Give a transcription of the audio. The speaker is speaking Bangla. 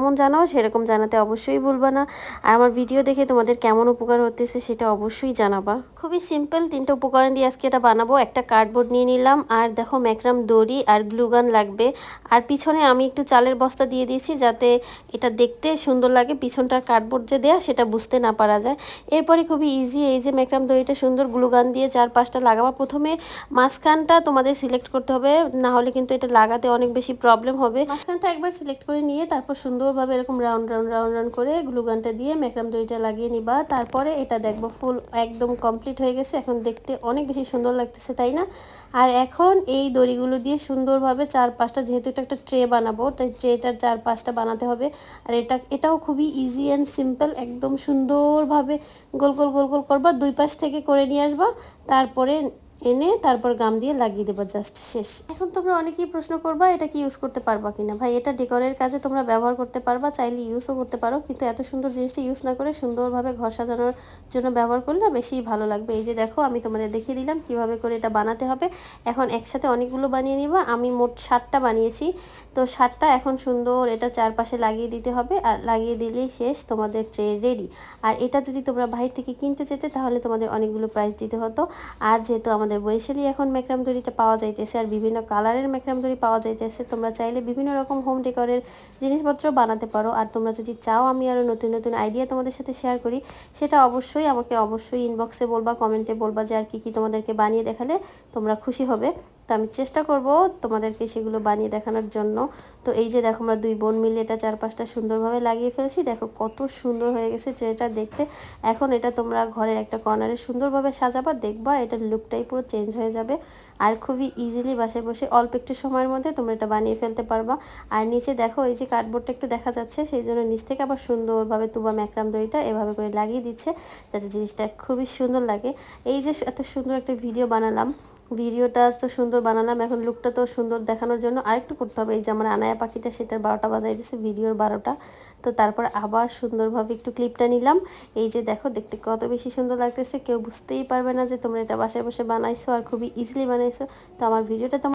কেমন জানাও, সেরকম জানাতে অবশ্যই ভুলবা না। আর আমার ভিডিও দেখে তোমাদের কেমন উপকার হতেছে সেটা অবশ্যই জানাবা। খুবই সিম্পল তিনটে উপকরণ দিয়ে আজকে এটা বানাবো। একটা কার্ডবোর্ড নিয়ে নিলাম, আর দেখো ম্যাকরাম দড়ি আর গ্লুগান লাগবে। আর পিছনে আমি একটু চালের বস্তা দিয়ে দিয়েছি যাতে এটা দেখতে সুন্দর লাগে। পিছনটার কার্ডবোর্ড যে দেয়া, সেটা বুঝতে না পারা যায়। এরপরে খুবই ইজি এই যে ম্যাকরাম দড়িটা সুন্দর গ্লুগান দিয়ে চার পাঁচটা লাগাবা। প্রথমে মাঝখানটা তোমাদের সিলেক্ট করতে হবে, না হলে কিন্তু এটা লাগাতে অনেক বেশি প্রবলেম হবে। মাঝখানটা একবার সিলেক্ট করে নিয়ে তারপর সুন্দরভাবে এরকম রাউন্ড রাউন্ড রাউন্ড রাউন্ড করে গ্লুগানটা দিয়ে ম্যাকরাম দড়িটা লাগিয়ে নিবা। তারপরে এটা দেখব ফুল একদম কমপ্লিট হয়ে গেছে। এখন দেখতে অনেক বেশি সুন্দর লাগতেছে, তাই না? আর এখন এই দড়িগুলো দিয়ে সুন্দরভাবে চার পাঁচটা যেহেতু এটা একটা ট্রে বানাবো, তাই ট্রেটার চার পাঁচটা বানাতে হবে। আর এটা, এটাও খুবই ইজি অ্যান্ড সিম্পল একদম সুন্দরভাবে গোল গোল গোল গোল করবা। দুই পাশ থেকে করে নিয়ে আসবা। তারপরে এনে তারপর গাম দিয়ে লাগিয়ে দেবো জাস্ট শেষ। এখন তোমরা অনেকেই প্রশ্ন করবা, এটা কি ইউজ করতে পারবা কিনা? ভাই, এটা ডেকোরের কাজে তোমরা ব্যবহার করতে পারবা, চাইলে ইউজও করতে পারো, কিন্তু এত সুন্দর জিনিসটা ইউজ না করে সুন্দরভাবে ঘর সাজানোর জন্য ব্যবহার করলে বেশি ভালো লাগবে। এই যে দেখো, আমি তোমাদের দেখিয়ে দিলাম কীভাবে করে এটা বানাতে হবে। এখন একসাথে অনেকগুলো বানিয়ে নিবা, আমি মোট সাতটা বানিয়েছি। তো সাতটা এখন সুন্দর এটা চারপাশে লাগিয়ে দিতে হবে, আর লাগিয়ে দিলেই শেষ, তোমাদের ট্রে রেডি আর এটা যদি তোমরা বাইরে থেকে কিনতে যেতে, তাহলে তোমাদের অনেকগুলো প্রাইস দিতে হতো। আর যেহেতু আমাদের বৈশালী এখন ম্যাকরাম দড়িটা পাওয়া যাইতেছে আর বিভিন্ন কালারের ম্যাকরাম দড়ি পাওয়া যাইতেছে। তোমরা চাইলে বিভিন্ন রকম হোম ডেকোরের জিনিসপত্র বানাতে পারো। আর তোমরা যদি চাও আমি আরও নতুন নতুন আইডিয়া তোমাদের সাথে শেয়ার করি, সেটা অবশ্যই আমাকে অবশ্যই ইনবক্সে বলবা কমেন্টে বলবা যে আর কি কী তোমাদেরকে বানিয়ে দেখালে তোমরা খুশি হবে। তো আমি চেষ্টা করব তোমাদেরকে সেগুলো বানিয়ে দেখানোর জন্য। তো এই যে দেখো আমরা দুই বোন মিলে এটা চার পাঁচটা সুন্দরভাবে লাগিয়ে ফেলছি। দেখো কত সুন্দর হয়ে গেছে ট্রেটা দেখতে। এখন এটা তোমরা ঘরের একটা কর্নারে সুন্দরভাবে সাজাবা, দেখবা এটার লুকটাই পুরো চেঞ্জ হয়ে যাবে। আর খুবই ইজিলি বাসায় বসে অল্প একটু সময়ের মধ্যে তোমরা এটা বানিয়ে ফেলতে পারবা। আর নিচে দেখো এই যে কার্ডবোর্ডটা একটু দেখা যাচ্ছে, সেই জন্য নিচ থেকে আবার সুন্দরভাবে তুবা ম্যাকরাম দইটা এভাবে করে লাগিয়ে দিচ্ছে, যাতে জিনিসটা খুবই সুন্দর লাগে। এই যে এত সুন্দর একটা ভিডিও বানালাম ভিডিওটা তো সুন্দর বানালাম, এখন লুকটা তো সুন্দর দেখানোর জন্য আরেকটু করতে হবে। এই যে আমার আনায়া পাখিটা, সেটার বারোটা বাজাই দিয়েছে ভিডিওর বারোটা। তো তারপর আবার সুন্দরভাবে একটু ক্লিপটা নিলাম। এই যে দেখো, দেখতে কত বেশি সুন্দর লাগতেছে। কেউ বুঝতেই পারবে না যে তোমরা এটা বাসায় বসে বানাইছো আর খুবই ইজিলি বানাইছো। তো আমার ভিডিওটা তোমার